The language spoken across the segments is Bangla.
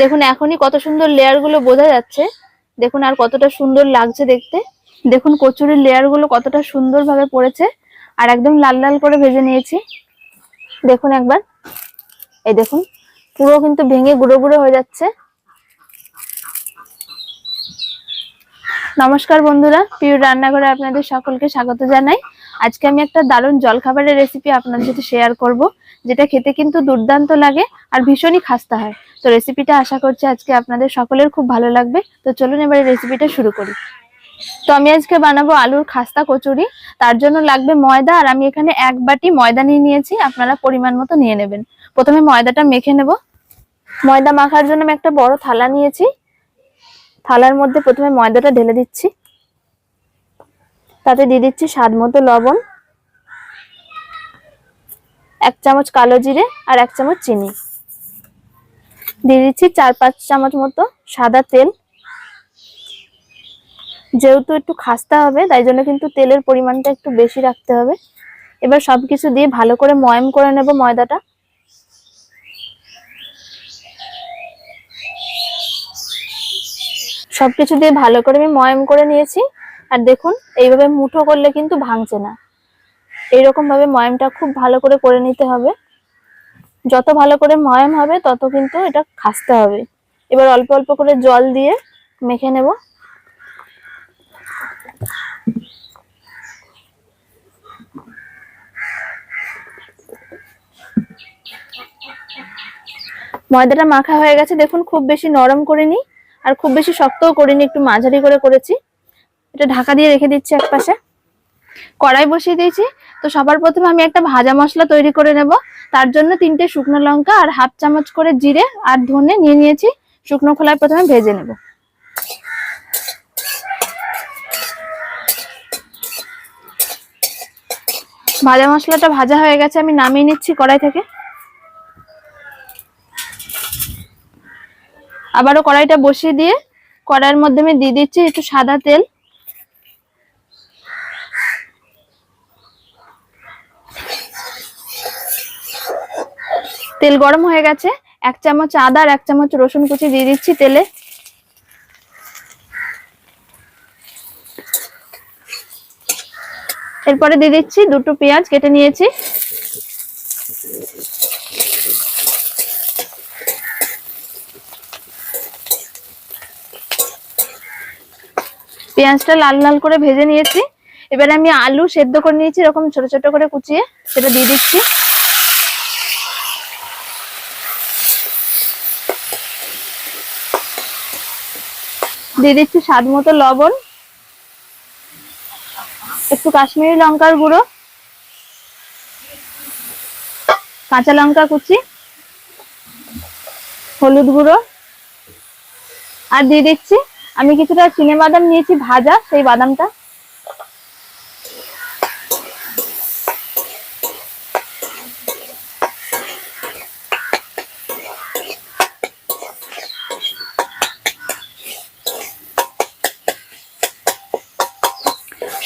দেখুন, এখনই কত সুন্দর লেয়ারগুলো বোঝা যাচ্ছে। দেখুন, আর কতটা সুন্দর লাগছে দেখতে। দেখুন, কচুরির লেয়ারগুলো কতটা সুন্দর ভাবে পড়েছে। আর একদম লাল লাল করে ভেজে নিয়েছি। দেখুন একবার। এই দেখুন, পুরো কিন্তু ভেঙে গুঁড়ো গুঁড়ো হয়ে যাচ্ছে। নমস্কার বন্ধুরা প্রিয় রান্নাঘরে আপনাদের সকলকে স্বাগত জানাই। আজকে আমি একটা দারুণ জলখাবারের রেসিপি আপনাদের সাথে শেয়ার করব, যেটা খেতে কিন্তু দুর্দান্ত লাগে আর ভীষণই খাস্তা হয়। তো রেসিপিটা আশা করছি আজকে আপনাদের সকলের খুব ভালো লাগবে। তো চলুন এবারে রেসিপিটা শুরু করি। তো আমি আজকে বানাবো আলুর খাস্তা কচুরি, তার জন্য লাগবে ময়দা, আর আমি এখানে এক বাটি ময়দা নিয়ে নিয়েছি, আপনারা পরিমাণ মতো নিয়ে নেবেন। প্রথমে ময়দাটা মেখে নেব। ময়দা মাখার জন্য আমি একটা বড় থালা নিয়েছি। থালার মধ্যে প্রথমে ময়দাটা ঢেলে দিচ্ছি। তাতে দিয়ে দিচ্ছি স্বাদ মতো লবণ, এক চামচ কালো জিরে আর এক চামচ চিনি। দিয়ে দিচ্ছি চার পাঁচ চামচ মতো সাদা তেল। যেহেতু একটু খাস্তা হবে, তাই জন্য কিন্তু তেলের পরিমাণটা একটু বেশি রাখতে হবে। এবার সব কিছু দিয়ে ভালো করে ময়াম করে নেব ময়দাটা। সবকিছু দিয়ে ভালো করে আমি ময়াম করে নিয়েছি। আর দেখুন, এইভাবে মুঠো করলে কিন্তু ভাঙছে না। এইরকম ভাবে ময়ামটা খুব ভালো করে করে নিতে হবে। যত ভালো করে ময়াম হবে, তত কিন্তু এটা খাসতে হবে। এবার অল্প অল্প করে জল দিয়ে মেখে নেব। ময়দাটা মাখা হয়ে গেছে, দেখুন, খুব বেশি নরম করিনি, আর খুব বেশি শক্তও করিনি, একটু মাঝারি করে করেছি। এটা ঢাকা দিয়ে রেখে দিচ্ছি এক পাশে কড়াই বসিয়ে দিয়েছি। তো সবার প্রথমে আমি একটা ভাজা মশলা তৈরি করে নেব। তার জন্য তিনটে শুকনো লঙ্কা আর হাফ চামচ করে জিরে আর ধনে নিয়ে নিয়েছি। শুকনো খোলায় প্রথমে ভেজে নেব। ভাজা মশলাটা ভাজা হয়ে গেছে, আমি নামিয়ে নিচ্ছি কড়াই থেকে। আবারও কড়াইটা বসিয়ে দিয়ে কড়াইয়ের মধ্যে আমি দিয়ে দিচ্ছি একটু সাদা তেল। তেল গরম হয়ে গেছে। এক চামচ আদা আর এক চামচ রসুন কুচি দিয়ে দিচ্ছি তেলে। এরপরে দিয়ে দিচ্ছি দুটো পেঁয়াজ কেটে নিয়েছি। পেঁয়াজটা লাল লাল করে ভেজে নিয়েছি। এবারে আমি আলু সেদ্ধ করে নিয়েছি, এরকম ছোট ছোট করে কুচিয়ে, সেটা দিয়ে দিচ্ছি। দিয়ে দিচ্ছি স্বাদ মতো লবণ, একটু কাশ্মীরি লঙ্কার গুঁড়ো, কাঁচা লঙ্কা কুচি, হলুদ গুঁড়ো, আর দিয়ে দিচ্ছি, আমি কিছুটা চিনে বাদাম নিয়েছি ভাজা, সেই বাদামটা।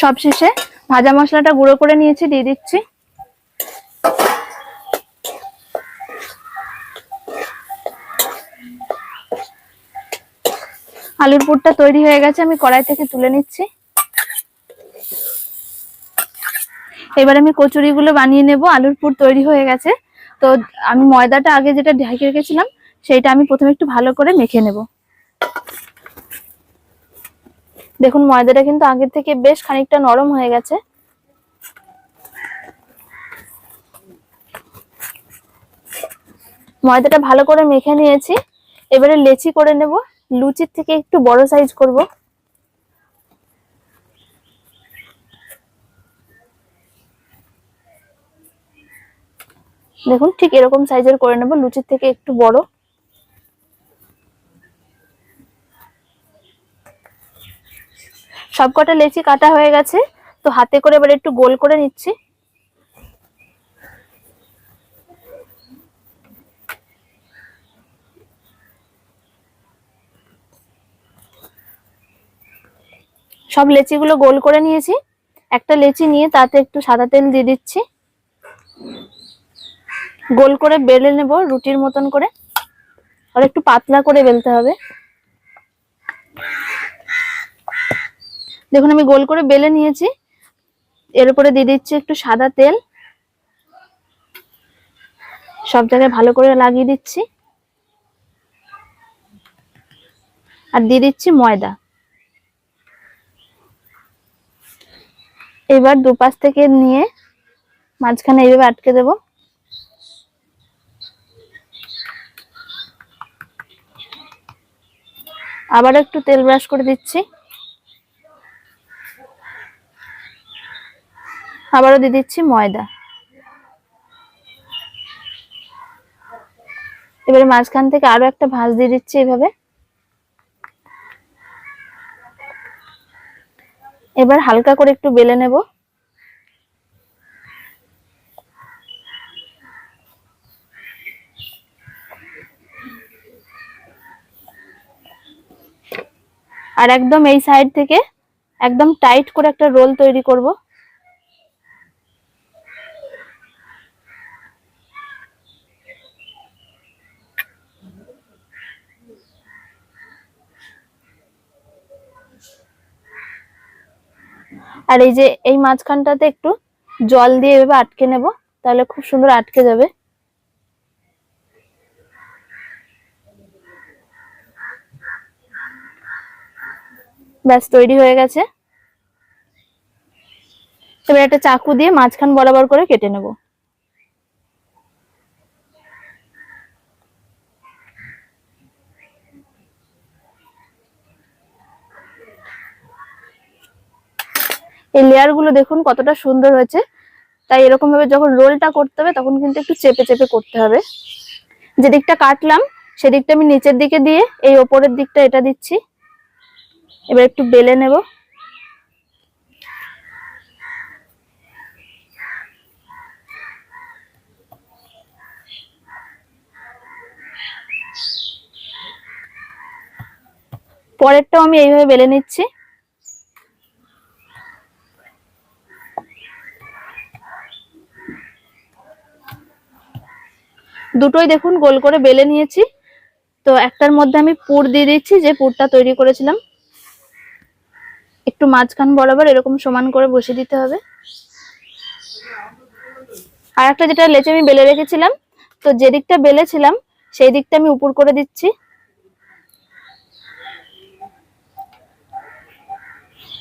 সব শেষে ভাজা মশলাটা গুঁড়ো করে নিয়েছি, দিয়ে দিচ্ছি। আলুর পুরটা তৈরি হয়ে গেছে, আমি কড়াই থেকে তুলে নিচ্ছি। এবার আমি কচুরিগুলো বানিয়ে নেব, আলুর পুর তৈরি হয়ে গেছে। তো আমি ময়দাটা আগে যেটা ঢেকে রেখেছিলাম, সেইটা আমি প্রথমে একটু ভালো করে মেখে নেব। দেখুন, ময়দাটা কিন্তু আগের থেকে বেশ খানিকটা নরম হয়ে গেছে। ময়দাটা ভালো করে মেখে নিয়েছি। এবারে লেচি করে নেব। লুচির থেকে একটু বড় সাইজ করব। দেখুন, ঠিক এরকম সাইজের করে নেব। লুচির থেকে একটু বড়। সবকটা লেচি কাটা হয়ে গেছে, তো হাতে করে এবার একটু গোল করে নিচ্ছি। সব লেচিগুলো গোল করে নিয়েছি। একটা লেচি নিয়ে তাতে একটু সাদা তেল দিয়ে দিচ্ছি। গোল করে বেলে নেব রুটির মতন করে। আর একটু পাতলা করে বেলতে হবে। দেখুন, আমি গোল করে বেলে নিয়েছি। এর উপরে দিয়ে দিচ্ছি একটু সাদা তেল। সব জায়গায় ভালো করে লাগিয়ে দিচ্ছি। আর দিয়ে দিচ্ছি ময়দা। এবার দুপাশ থেকে নিয়ে মাঝখানে এইভাবে আটকে দেব। আবার একটু তেল ব্রাশ করে দিচ্ছি। আবারও দিয়ে দিচ্ছি, ময়দা। এবারে মাঝখান থেকে আরও একটা ভাঁজ দিয়ে দিচ্ছি এইভাবে এবার হালকা করে একটু বেলে নেব। আর একদম এই সাইড থেকে একদম টাইট করে একটা রোল তৈরি করব। আর এই যে এই মাঝখানটাতে একটু জল দিয়ে এভাবে আটকে নেব, তাহলে খুব সুন্দর আটকে যাবে। ব্যাস, তৈরি হয়ে গেছে। এবার একটা চাকু দিয়ে মাঝখান বরাবর করে কেটে নেব। এই লেয়ারগুলো দেখুন কতটা সুন্দর হয়েছে। তাই এরকম ভাবে যখন রোলটা করতে হবে, তখন কিন্তু একটু চেপে চেপে করতে হবে। যে দিকটা কাটলাম, সেদিকটা আমি নিচের দিকে দিয়ে এই ওপরের দিকটা এটা দিচ্ছি। এবার একটু বেলে নেব। পরেরটাও আমি এইভাবে বেলে নিচ্ছি। দুটোই দেখুন গোল করে বেলে নিয়েছি। তো একটার মধ্যে আমি পুর দিয়ে দিচ্ছি, যে পুরটা তৈরি করেছিলাম। একটু মাঝখান বরাবর এরকম সমান করে বসিয়ে দিতে হবে। আর একটা যেটা লেচে আমি বেলে রেখেছিলাম, তো যে দিকটা বেলেছিলাম, সেই দিকটা আমি উপর করে দিচ্ছি।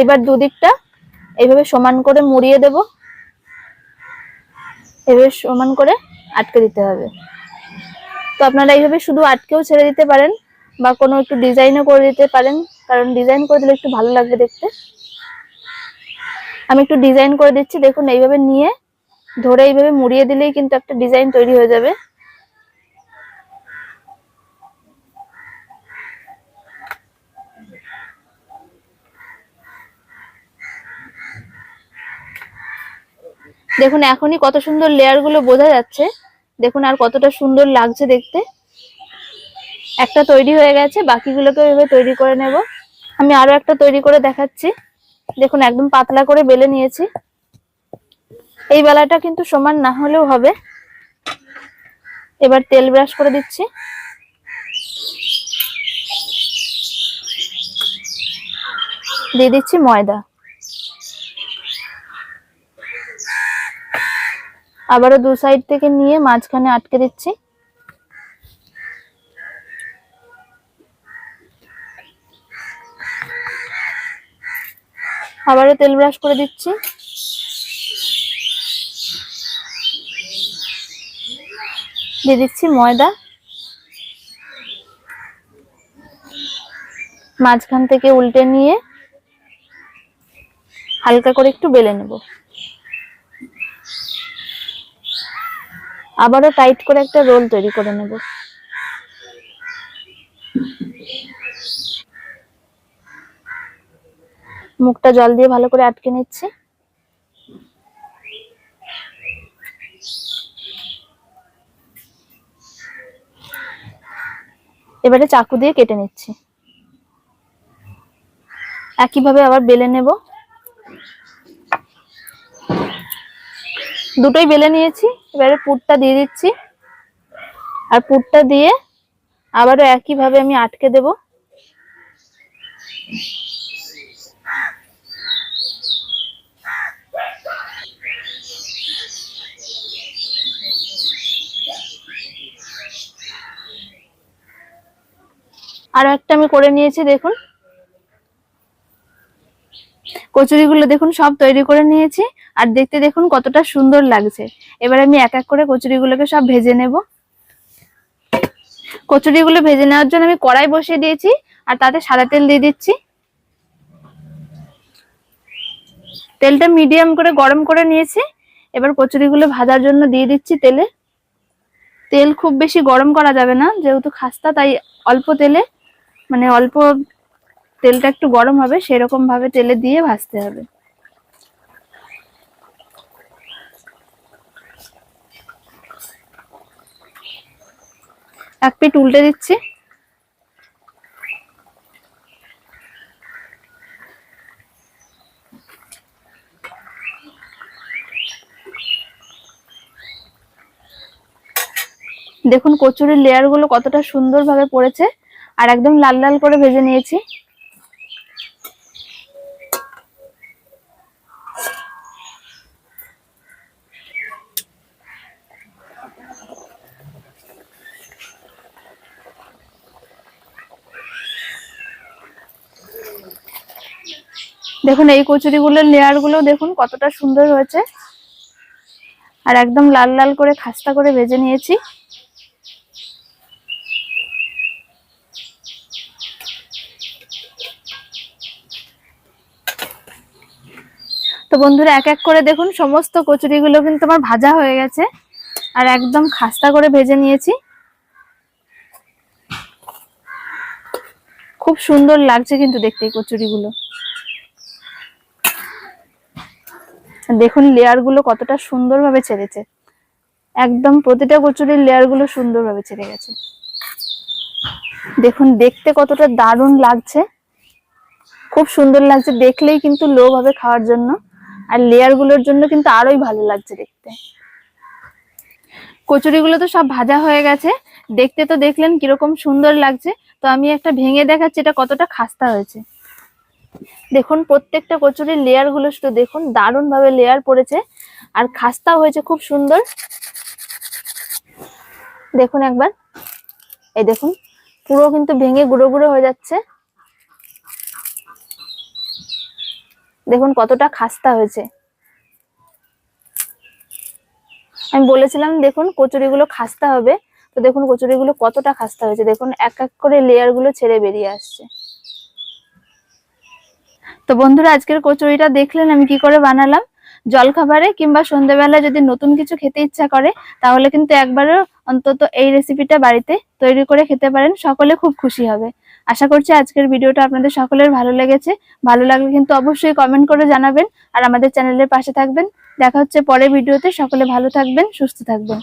এবার দুদিকটা এইভাবে সমান করে মুড়িয়ে দেব। এভাবে সমান করে আটকে দিতে হবে। তো আপনারা এইভাবে শুধু আটকেও ছেড়ে দিতে পারেন বা কোনো একটু ডিজাইনও করে দিতে পারেন, কারণ ডিজাইন করে দিলে একটু ভালো লাগবে দেখতে। আমি একটু ডিজাইন করে দিচ্ছি, দেখুন এইভাবে নিয়ে ধরে এইভাবে মুড়িয়ে দিলেই কিন্তু একটা ডিজাইন তৈরি হয়ে যাবে। দেখুন এখনই কত সুন্দর লেয়ারগুলো বোঝা যাচ্ছে। দেখুন আর কতটা সুন্দর লাগছে দেখতে। একটা তৈরি হয়ে গেছে বাকিগুলোকে এভাবে তৈরি করে নেব। আমি আরও একটা তৈরি করে দেখাচ্ছি। দেখুন, একদম পাতলা করে বেলে নিয়েছি। এই বেলাটা কিন্তু সমান না হলেও হবে। এবার তেল ব্রাশ করে দিচ্ছি। দিয়ে দিচ্ছি ময়দা। আবারও দু সাইড থেকে নিয়ে মাঝখানে আটকে দিচ্ছি। আবারও তেল ব্রাশ করে দিচ্ছি। দিয়ে দিচ্ছি ময়দা। মাঝখান থেকে উল্টে নিয়ে হালকা করে একটু বেলে নেব। আবারও টাইট করে একটা রোল তৈরি করে নেব। মুখটা জল দিয়ে ভালো করে আটকে নিচ্ছি। এবারে চাকু দিয়ে কেটে নিচ্ছি। একইভাবে আবার বেলে নেব। দুটোই বেলে নিয়েছি। এবারে পুরটা দিয়ে দিচ্ছি। আর পুরটা দিয়ে আবারও একইভাবে আমি আটকে দেব। আর একটা আমি করে নিয়েছি, দেখুন। কচুরিগুলো দেখুন, সব তৈরি করে নিয়েছি। আর দেখতে দেখুন কতটা সুন্দর লাগছে। এবার আমি এক এক করে কচুরিগুলোকে সব ভেজে নেব। কচুরিগুলো ভেজে নেওয়ার জন্য আমি কড়াই বসিয়ে দিয়েছি, আর তাতে সাদা তেল দিয়ে দিচ্ছি। তেলটা মিডিয়াম করে গরম করে নিয়েছি। এবার কচুরিগুলো ভাজার জন্য দিয়ে দিচ্ছি তেলে। তেল খুব বেশি গরম করা যাবে না, যেহেতু খাস্তা, তাই অল্প তেলে মানে অল্প তেলটা একটু গরম হবে, সেরকম ভাবে তেলে দিয়ে ভাজতে হবে। এক পিঠ উল্টে দিচ্ছি। দেখুন কচুরির লেয়ারগুলো কতটা সুন্দর ভাবে পড়েছে, আর একদম লাল লাল করে ভেজে নিয়েছি। দেখুন, এই কচুরিগুলোর লেয়ারগুলো দেখুন কতটা সুন্দর হয়েছে। আর একদম লাল লাল করে খাস্তা করে ভেজে নিয়েছি। তো বন্ধুরা, এক এক করে দেখুন, সমস্ত কচুরিগুলো কিন্তু আমার ভাজা হয়ে গেছে। আর একদম খাস্তা করে ভেজে নিয়েছি। খুব সুন্দর লাগছে কিন্তু দেখতে এই কচুরিগুলো। দেখুন লেয়ারগুলো কতটা সুন্দরভাবে ছেড়েছে। একদম প্রতিটা কচুরির লেয়ারগুলো সুন্দরভাবে ছেড়ে গেছে। দেখুন, দেখতে কতটা দারুণ লাগছে। খুব সুন্দর লাগছে, দেখলেই কিন্তু লো হবে খাওয়ার জন্য। আর লেয়ারগুলোর জন্য কিন্তু আরোই ভালো লাগছে দেখতে। কচুরিগুলো তো সব ভাজা হয়ে গেছে। দেখতে তো দেখলেন কীরকম সুন্দর লাগছে। তো আমি একটা ভেঙে দেখাচ্ছি, এটা কতটা খাস্তা হয়েছে। দেখুন, প্রত্যেকটা কচুরির লেয়ারগুলো শুধু দেখুন দারুণ ভাবে লেয়ার পড়েছে। আর খাস্তা হয়েছে খুব সুন্দর। দেখুন একবার। এই দেখুন, পুরো কিন্তু ভেঙে গুঁড়ো গুঁড়ো হয়ে যাচ্ছে। দেখুন কতটা খাস্তা হয়েছে। আমি বলেছিলাম, দেখুন কচুরিগুলো খাস্তা হবে। তো দেখুন কচুরিগুলো কতটা খাস্তা হয়েছে। দেখুন, এক এক করে লেয়ারগুলো ছেড়ে বেরিয়ে আসছে। তো বন্ধুরা, আজকের কচুরিটা দেখলেন, আমি কি করে বানালাম? জলখাবারে কিংবা সন্ধ্যেবেলা যদি নতুন কিছু খেতে ইচ্ছা করে, তাহলে কিন্তু একবারও অন্তত এই রেসিপিটা বাড়িতে তৈরি করে খেতে পারেন, সকলে খুব খুশি হবে। আশা করছি আজকের ভিডিওটা আপনাদের সকলের ভালো লেগেছে। ভালো লাগলে কিন্তু অবশ্যই কমেন্ট করে জানাবেন, আর আমাদের চ্যানেলের পাশে থাকবেন। দেখা হচ্ছে পরের ভিডিওতে, সকলে ভালো থাকবেন, সুস্থ থাকবেন।